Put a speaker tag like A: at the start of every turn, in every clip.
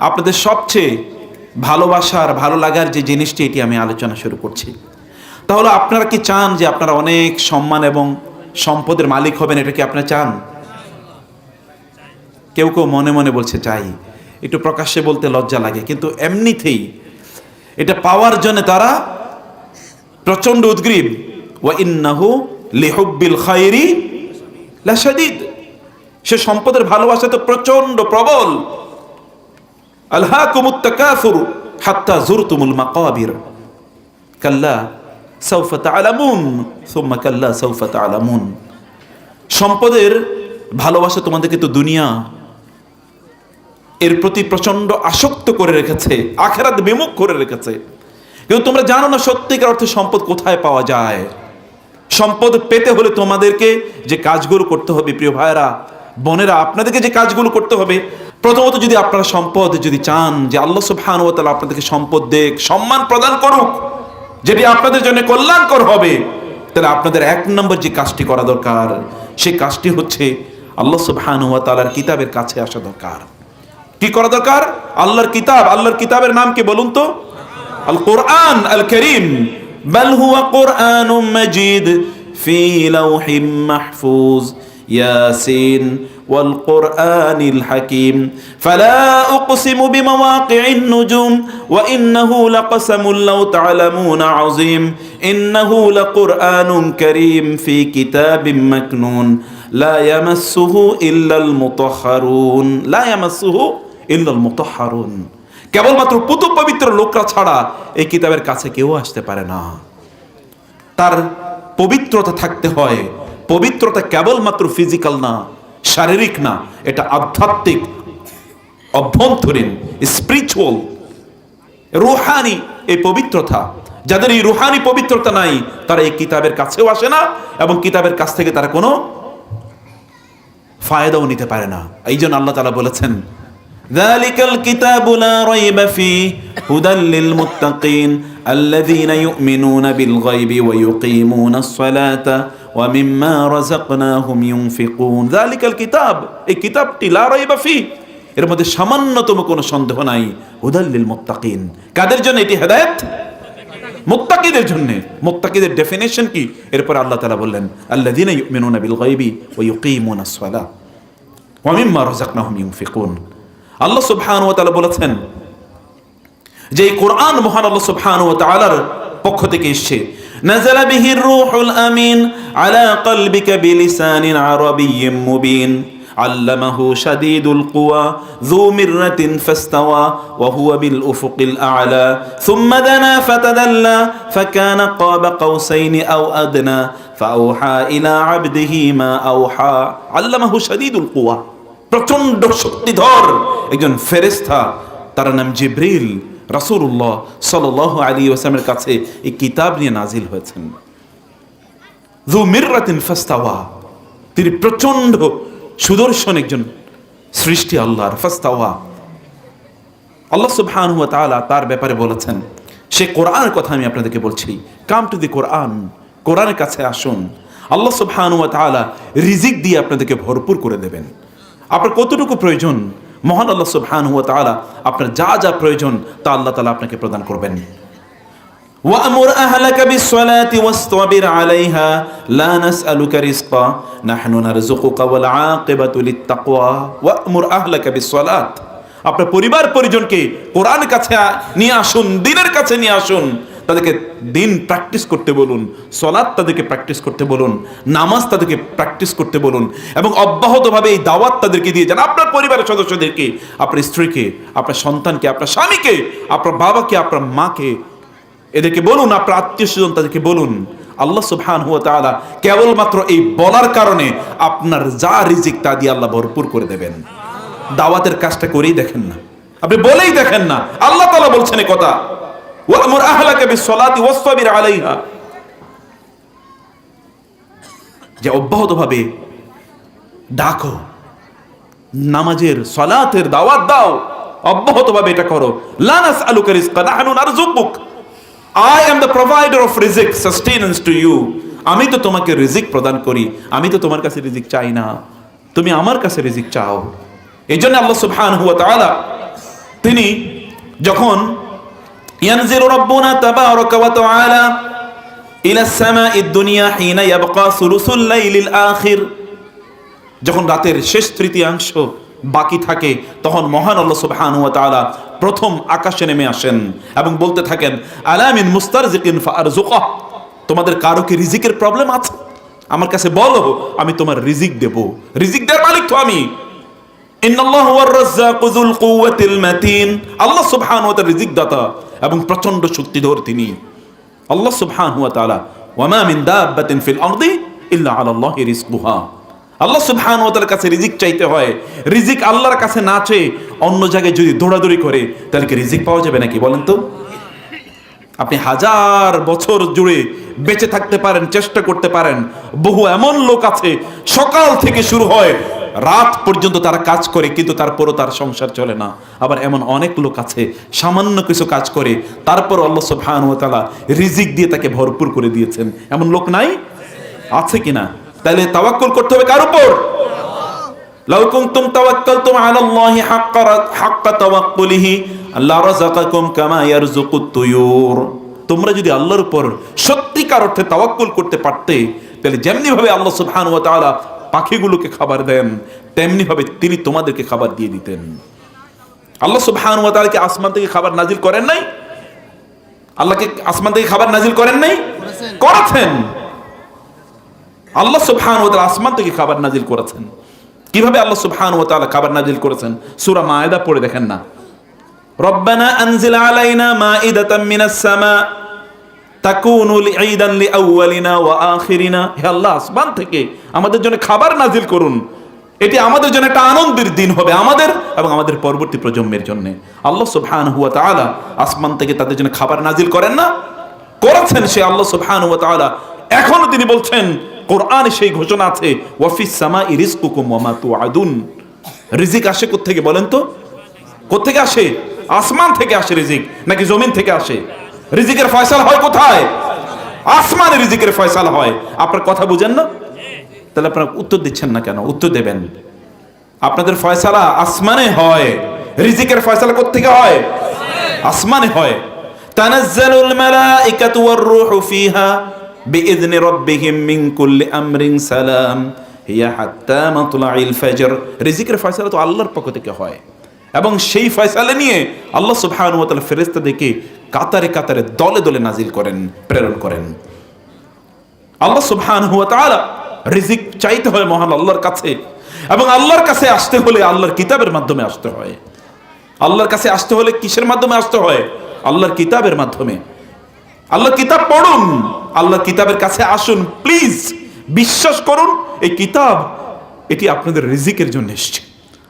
A: আপনাদের সবচেয়ে ভালোবাসার ভালো লাগার যে জিনিসটি, এটি আমি আলোচনা শুরু করছি। তাহলে আপনারা কি চান যে আপনারা অনেক সম্মান এবং সম্পদের মালিক হবেন? এটা কি আপনারা চান? কেউ কেউ মনে মনে বলছে, চাই। একটু প্রকাশ্যে বলতে লজ্জা লাগে, কিন্তু এমনিতেই এটা পাওয়ার জন্য তারা প্রচণ্ড উদ্গ্রীব। ওয়া ইন্নাহু লিহুব্বিল সে সম্পদের ভালোবাসা তো প্রচণ্ড প্রবল। তাআলামুন সম্পদের ভালোবাসা তোমাদেরকে তো দুনিয়া, এর প্রতি প্রচণ্ড আসক্ত করে রেখেছে, আখেরাত বিমুখ করে রেখেছে। কিন্তু তোমরা জানো না সত্যিকার অর্থে সম্পদ কোথায় পাওয়া যায়? সম্পদ পেতে হলে তোমাদেরকে যে কাজগুলো করতে হবে, প্রিয় ভাইরা বোনেরা, আপনাদেরকে যে কাজগুলো করতে হবে প্রথমত যদি আপনারা সম্পদ যদি চান যে আল্লাহ সুবহান ও তাআলা আপনাদেরকে সম্পদ দেখ সম্মান প্রদান করুক যেটি আপনাদের জন্য কল্যাণকর হবে তাহলে আপনাদের এক নম্বর যে কাজটি করা দরকার সেই কাজটি হচ্ছে আল্লাহ সুবহান ওয়া তাআলার কিতাবের কাছে আসা দরকার কি করা দরকার আল্লাহর কিতাব আল্লাহর কিতাবের নাম কি বলুন তো আল কোরআন আল করিম بل هو قرآن مجيد في لوح محفوظ ياسين والقرآن الحكيم فلا أقسم بمواقع النجوم وإنه لقسم لو تعلمون عظيم إنه لقرآن كريم في كتاب مكنون لا يمسه إلا المطهرون لا يمسه إلا المطهرون কেবলমাত্র পুতু পবিত্র লোকরা ছাড়া এই কিতাবের কাছে কেউ আসতে পারে না তার পবিত্রতা থাকতে হয় পবিত্রতা কেবলমাত্র ফিজিক্যাল না শারীরিক না এটা আধ্যাত্মিক অভ্যন্তরীণ স্পিরিচুয়াল রুহানি এই পবিত্রতা যাদের এই রুহানি পবিত্রতা নাই তারা এই কিতাবের কাছেও আসে না এবং কিতাবের কাছ থেকে তারা কোনো ফায়দাও নিতে পারে না এই জন্য আল্লাহ তালা বলেছেন ذلك الكتاب لا ريب فيه هدى للمتقين الذين يؤمنون بالغيب ويقيمون الصلاة ওয়ামিম্মা রাযাকনাহুম ইউনফিকুন। যালিকাল কিতাব, এই কিতাবটি লা রাইবা ফি। এর মধ্যে সামান্যতম কোনো সন্দেহ নাই। হুদাল্লিল মুত্তাকিন। কাদের জন্য এটি হেদায়েত? মুত্তাকিদের জন্য। মুত্তাকিদের ডেফিনেশন কি? এরপর আল্লাহ তাআলা বললেন, আল্লাযিনা ইউমিনুনা বিল গায়বি ওয়া ইউকিমুনাস সালাহ ওয়া মিম্মা রাযাকনাহুম ইউনফিকুন। আল্লাহ সুবহানাহু ওয়া তাআলা বলেছেন যে এই কোরআন মহান আল্লাহ সুবহানাহু ওয়া তাআলার পক্ষ থেকে এসেছে। নাযালা বিহির রূহুল আমিন আলা কলবিকা বিলিসানিন আরাবিয়্যিম মুবিন علمه شديد القوى ذو مرة فاستوى وهو بالأفق الأعلى ثم دنا فتدلى فكان قاب قوسين أو أدنى فأوحى إلى عبده ما أوحى علمه شديد القوى প্রচন্ড শক্তিধর একজন ফেরেস্তা তার নাম জিব্রিল রাসূলুল্লাহ সাল্লাল্লাহু আলাইহি ওয়াসাল্লামের কাছে এই কিতাব নিয়ে নাজিল হয়েছেন। ফাস্তাওয়া, তিনি প্রচণ্ড সুদর্শন একজন সৃষ্টি আল্লাহর, ফাস্তাওয়া। আল্লাহ সুবহানাহু ওয়া তাআলা তার ব্যাপারে বলেছেন, সে কোরআনের কথা আমি আপনাদেরকে বলছি। কাম টু দি কোরআন, কোরআনের কাছে আসুন। আল্লাহ সুবহানাহু ওয়া তাআলা রিজিক দিয়ে আপনাদেরকে ভরপুর করে দেবেন। আপনার কতটুকু প্রয়োজন? মহান আল্লাহ সুবহানাহু ওয়া তাআলা আপনার যা যা প্রয়োজন তা আল্লাহ তাআলা আপনাকে প্রদান করবেন وأمر أهلك بالصلاة واصطبر عليها لا نسألك رزقا نحن نرزقك والعاقبة للتقوى وأمر أهلك بالصلاة আপনার পরিবার পরিজনকে কোরআন কাছে নিয়ে আসুন দিনের কাছে নিয়ে আসুন তাদেরকে দিন প্র্যাকটিস করতে বলুন সলাদ তাদেরকে প্র্যাকটিস করতে বলুন, নামাজ তাদেরকে প্র্যাকটিস করতে বলুন এবং অব্যাহতভাবে এই দাওয়াত তাদেরকে দিয়ে যান। আপনার পরিবারের সদস্যদেরকে, আপনার স্ত্রীকে, আপনার সন্তানকে, আপনার স্বামীকে, আপনার বাবাকে, আপনার মাকে, এদেরকে বলুন, আপনার আত্মীয় স্বজন তাদেরকে বলুন, আল্লাহ সুবহান হুয়া তাআলা কেবলমাত্র এই বলার কারণে আপনার যা রিজিক তা দিয়ে আল্লাহ ভরপুর করে দেবেন। দাওয়াতের কাজটা করেই দেখেন না। আপনি বলেই দেখেন না। আল্লাহ তাআলা বলছেন কথা। যে অব্যাহতভাবে ডাকো, নামাজের সলাতের দাওয়াত দাও, অব্যাহতভাবে এটা করো। লানাস I am the provider of রিজিক সাস্টেনেন্স টু ইউ আমি তো তোমাকে রিজিক প্রদান করি। আমি তো তোমার কাছে রিজিক চাই না। তুমি আমার কাছে রিজিক চাও। এই জন্য আল্লাহ সুবহানাহু ওয়া তাআলা, তিনি যখন ينزل ربنا تبارك وتعالى إلى السماء الدنيا حين يبقى ثلث الليل الآخر যখন রাতের শেষ তৃতীয়াংশ বাকি থাকে তখন মহান আল্লাহ সুবহানাহু ওয়া তাআলা প্রথম আকাশে নেমে আসেন এবং বলতে থাকেন আলামিন মুস্তারজিকিন ফারজুকা তোমাদের কারো কি রিজিকের প্রবলেম আছে আমার কাছে বলো আমি তোমার রিজিক দেব রিজিক দেওয়ার মালিক তো আমি আল্লাহ তাআলা রিজিক দাতা এবং প্রচণ্ড শক্তিধর তিনি। আল্লাহ সুবহানাহু ওয়া তাআলা, ওয়া মা মিন দাব্বাতিন ফিল আরদি ইল্লা আলাল্লাহি রিজকুহা। আল্লাহ তাআলার কাছে রিজিক চাইতে হয়। রিজিক আল্লাহর কাছে না চেয়ে অন্য জায়গায় যদি দৌড়াদৌড়ি করে, তাহলে কি রিজিক পাওয়া যাবে নাকি বলেন তো? আপনি হাজার বছর জুড়ে বেঁচে থাকতে পারেন, চেষ্টা করতে পারেন। বহু এমন লোক আছে, সকাল থেকে শুরু হয় রাত পর্যন্ত তারা কাজ করে, কিন্তু তারপরও তার সংসার চলে না। আবার এমন অনেক লোক আছে, সামান্য কিছু কাজ করে, তারপর আল্লাহ সুবহানাহু ওয়া রিজিক দিয়ে তাকে ভরপুর করে দিয়েছেন। এমন লোক নাই? আছে কিনা? তাহলে তাওয়াক্কুল করতে হবে কার উপর? তোমরা যদি আল্লাহর উপর সত্যিকার অর্থে তাওয়াক্কুল করতে পারতে, তাহলে যেমনি ভাবে আল্লাহ সুবহানাহু ওয়া তাআলা পাখিগুলোকে খাবার দেন তেমনি ভাবে তিনি তোমাদেরকে খাবার দিয়ে দিতেন। আল্লাহ সুবহানাহু ওয়া তাআলা কি আসমান থেকে খাবার নাজিল করেন নাই? আল্লাহকে আসমান থেকে খাবার নাজিল করেন নাই? করেছেন। আল্লাহ সুবহান ওয়া তাআলা আসমান থেকে খাবার নাজিল করেছেন। কীভাবে আল্লাহ সুবহান ওয়া তাআলা খাবার নাজিল করেছেন? সূরা মায়েদা পড়ে দেখেন না। রব্বানা আনজিল আলাইনা মাইদাতাম মিনাস সামা তাকুনু লিঈদান লিআউয়ালিনা ওয়া আখিরিনা। হে আল্লাহ, আসমান থেকে আমাদের জন্য খাবার নাজিল করুন। এটি আমাদের জন্য একটা আনন্দের দিন হবে আমাদের এবং আমাদের পরবর্তী প্রজন্মের জন্য। আল্লাহ সুবহানাহু ওয়া তাআলা আসমান থেকে তাদের জন্য খাবার নাজিল করেন না? করেছেন সে আল্লাহ সুবহানাহু ওয়া তাআলা। এখনও তিনি বলছেন, কোরআনে সেই ঘোষণা আছে ওয়াফিস সামা রিজকুকুম ওয়া মা তুআদুন। রিজিক আসে কোত্থেকে বলেন তো? কোত্থেকে আসে? আসমান থেকে আসে রিজিক, নাকি জমিন থেকে আসে? রিজিকের ফয়সাল হয় কোথায়? আসমানে রিজিকের ফয়সাল হয়। আপনার কথা বুঝেন না? তাহলে আপনার উত্তর দিচ্ছেন না কেন? উত্তর দেবেন। আপনাদের ফয়সালা আসমানে হয়। রিজিকের ফয়সালা কোথেকে হয়? আসমানে হয়। তানাজ্জালুল মালাইকাতু ওয়ার রূহু ফিহা বিইذনি রাব্বিহিম মিন কুল্লি আমরিন সালাম। হিয়া হাত্তা মাতলাইল ফজর। রিজিকের ফয়সালা তো আল্লাহর পক্ষ থেকে হয়। এবং সেই ফয়সালা নিয়ে আল্লাহ সুবহানাহু ওয়া তাআলা ফেরেশতাদেরকে কাতারে কাতারে দলে দলে নাজিল করেন, প্রেরণ করেন। আল্লাহ সুবহানাহু ওয়া তাআলা রিজিক চাইতে হয় মহান আল্লাহর কাছে এবং আল্লাহর কাছে আসতে হলে আল্লাহর কিতাবের মাধ্যমে আসতে হয়। আল্লাহর কাছে আসতে হলে কিসের মাধ্যমে আসতে হয়? আল্লাহর কিতাবের মাধ্যমে। আল্লাহ কিতাব পড়ুন আল্লাহ কিতাবের কাছে আসুন, প্লিজ বিশ্বাস করুন, এই কিতাব, এটি আপনাদের রিজিকের জন্য এসছে।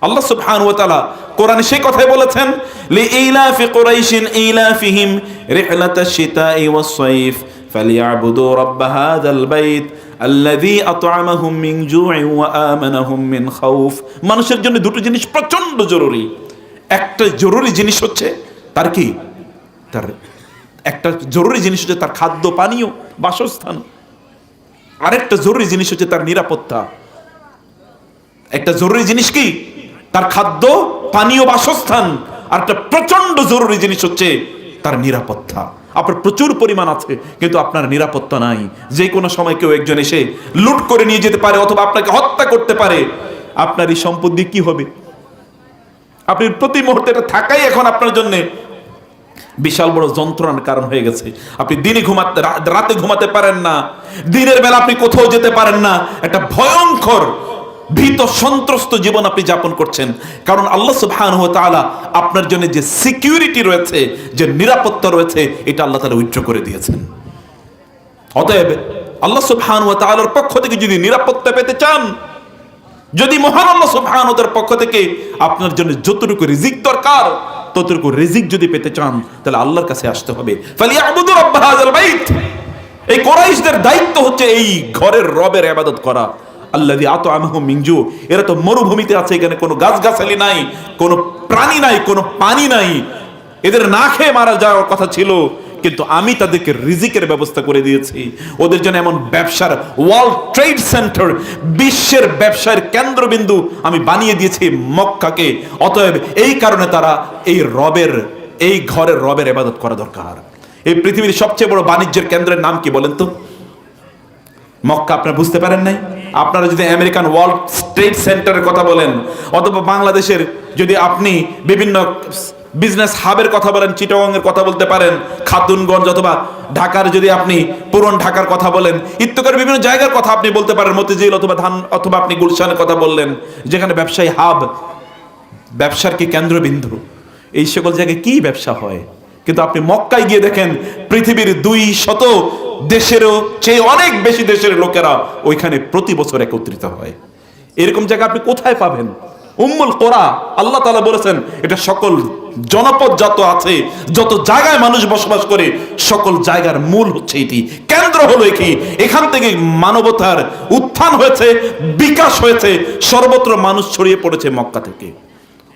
A: আল্লাহ সুবহান ওয়া তাআলা কোরআনে সেই কথাই বলেছেন, লিইলাফি কুরাইশিন ইলাফিহিম রিহলাতাশ শিতাই ওয়াস সাইফ ফালিয়াবুদু রাব্ব হাযাল বাইত আল্লাযী আত'আমাহুম মিন জু'ইন ওয়া আমানাহুম মিন খাউফ। মানুষের জন্য দুটো জিনিস প্রচণ্ড জরুরি। একটা জরুরি জিনিস হচ্ছে তার কি? তার একটা জরুরি জিনিস হচ্ছে তার খাদ্য পানীয়, বাসস্থান। আরেকটা জরুরি জিনিস হচ্ছে তার নিরাপত্তা। একটা জরুরি জিনিস কি? তার খাদ্য, পানীয় বাসস্থান, আর একটা প্রচণ্ড জরুরি জিনিস হচ্ছে তার নিরাপত্তা। আপনার প্রচুর পরিমাণ আছে, কিন্তু আপনার নিরাপত্তা নাই। যে কোনো সময় কেউ একজন এসে লুট করে নিয়ে যেতে পারে অথবা আপনাকে হত্যা করতে পারে। আপনার এই সম্পদ দিয়ে কি হবে? আপনি প্রতি মুহূর্তে এটা থাকাই এখন আপনার জন্য বিশাল বড় যন্ত্রণার কারণ হয়ে গেছে। আপনি দিনে ঘুমাতে রাতে ঘুমাতে পারেন না। দিনের বেলা আপনি কোথাও যেতে পারেন না। একটা ভয়ঙ্কর ভীত সন্ত্রস্ত জীবন আপনি যাপন করছেন। কারণ আল্লাহ সুবহানাহু ওয়া তাআলা আপনার জন্য যে সিকিউরিটি রয়েছে, যে নিরাপত্তা রয়েছে, এটা আল্লাহ তাআলা উইথড্র করে দিয়েছেন। অতএব আল্লাহ সুবহানাহু ওয়া তাআলার পক্ষ থেকে যদি নিরাপত্তা পেতে চান, যদি মহান আল্লাহ ওয়া পক্ষ থেকে আপনার জন্য যতটুকু রিজিক দরকার, ততটুকু রিজিক যদি পেতে চান, তাহলে আল্লাহর কাছে আসতে হবে। এই কোরাইশদের দায়িত্ব হচ্ছে এই ঘরের রবের ইবাদত করা। আল্লাযী আত'আমাহুম মিন জু এরা তো মরুভূমিতে আছে, এখানে কোনো গাছগাছালি নাই, কোনো প্রাণী নাই, কোনো পানি নাই। এদের না খেয়ে মারা যাওয়ার কথা ছিল, কিন্তু আমি তাদেরকে রিজিকের ব্যবস্থা করে দিয়েছি। ওদের জন্য এমন ব্যবসার ওয়ার্ল্ড ট্রেড সেন্টার, বিশ্বের ব্যবসার কেন্দ্রবিন্দু আমি বানিয়ে দিয়েছি মক্কাকে। অতএব এই কারণে তারা এই রবের, এই ঘরের রবের এবাদত করা দরকার। এই পৃথিবীর সবচেয়ে বড় বাণিজ্যের কেন্দ্রের নাম কি বলেন তো? মক্কা আপনার বুঝতে পারেন নাই? আপনারা যদি আমেরিকান ওয়ার্ল্ড ট্রেড সেন্টারের কথা বলেন, অথবা বাংলাদেশের যদি আপনি বিভিন্ন বিজনেস হাবের কথা বলেন চিটাগংয়ের কথা বলতে পারেন খাতুনগঞ্জ অথবা ঢাকার যদি আপনি পুরন ঢাকার কথা বলেন ইত্যকার বিভিন্ন জায়গার কথা আপনি বলতে পারেন, মতিঝিল অথবা ধান, অথবা আপনি গুলশানের কথা বললেন, যেখানে ব্যবসায়ী হাব ব্যবসার কি কেন্দ্রবিন্দু? এই সকল জায়গায় কি ব্যবসা হয়? কিন্তু আপনি মক্কায় গিয়ে দেখেন পৃথিবীর দুই শত দেশেরও চেয়ে অনেক বেশি দেশের লোকেরা ওইখানে প্রতি বছর একত্রিত হয়। এরকম জায়গা আপনি কোথায় পাবেন? উম্মুল কোরা, আল্লাহ তালা বলেছেন, এটা সকল জনপদ যত আছে, যত জায়গায় মানুষ বসবাস করে, সকল জায়গার মূল হচ্ছে এটি। কেন্দ্র হলো কি এখান থেকে মানবতার উত্থান হয়েছে, বিকাশ হয়েছে, সর্বত্র মানুষ ছড়িয়ে পড়েছে মক্কা থেকে।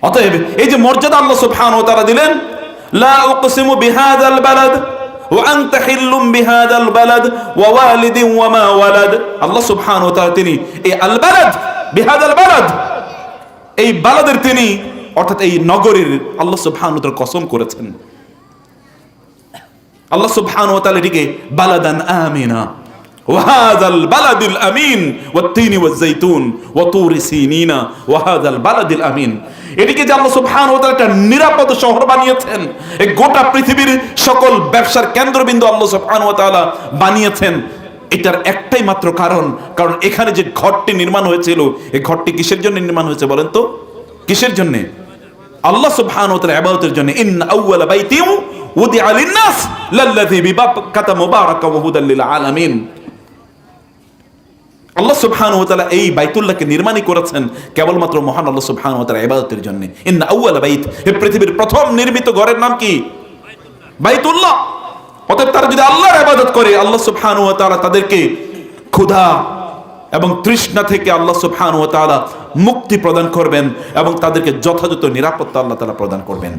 A: অতএব এই যে মর্যাদা আল্লাহ সুবহানাহু ও তারা দিলেন লা উকসিমু বিহাদাল বালাদ, ওয়া আনতা হিল্লুম বিহাদাল বালাদ, ওয়া ওয়ালিদিন ওয়া মা ওয়ালাদ। আল্লাহ সুবহানাহু ওয়া তাআলা তিনি এই আল বালাদ, বিহাদাল বালাদ, এই বালাদের তিনি অর্থাৎ এই নগরীর আল্লাহ সুবহানাহু কসম করেছেন। আল্লাহ সুবহানাহু ওয়া তাআলা এটিকে বালাদান আমিনা। وهذا البلد الامين والتين والزيتون وطور سينين وهذا البلد الامين এটিকে যে আল্লাহ সুবহানাহু ওয়া তাআলা একটা নিরাপদ শহর বানিয়েছেন এই গোটা পৃথিবীর সকল ব্যবসার কেন্দ্রবিন্দু আল্লাহ সুবহানাহু ওয়া তাআলা বানিয়েছেন এটার একটাই মাত্র কারণ কারণ এখানে যে ঘরটি নির্মাণ হয়েছিল এই ঘরটি কিসের জন্য নির্মাণ হয়েছে বলেন তো কিসের জন্য আল্লাহ সুবহানাহু ওয়া তাআলা ইবাদতের জন্য ইন্না আউওয়ালা বাইতিউ উদিআ লিন-নাস লাল্লাযী বিবাক্কাতা মুবারাকা ওয়া হুদাল লিল আলামিন আল্লাহ সুবহানাহু ওয়া তাআলা এই বাইতুল্লাহকে নির্মাণই করেছেন কেবলমাত্র মহান আল্লাহ সুবহানাহু ওয়া তাআলা ইবাদতের জন্য। ইন্না আউওয়ালা বাইত এই পৃথিবীর প্রথম নির্মিত ঘরের নাম কি? বাইতুল্লাহ। অতএব তারা যদি আল্লাহর ইবাদত করে, আল্লাহ সুবহানাহু ওয়া তাআলা তাদেরকে ক্ষুধা এবং তৃষ্ণা থেকে আল্লাহ সুবহানাহু ওয়া তাআলা মুক্তি প্রদান করবেন এবং তাদেরকে যথাযথ নিরাপত্তা আল্লাহ তাআলা প্রদান করবেন।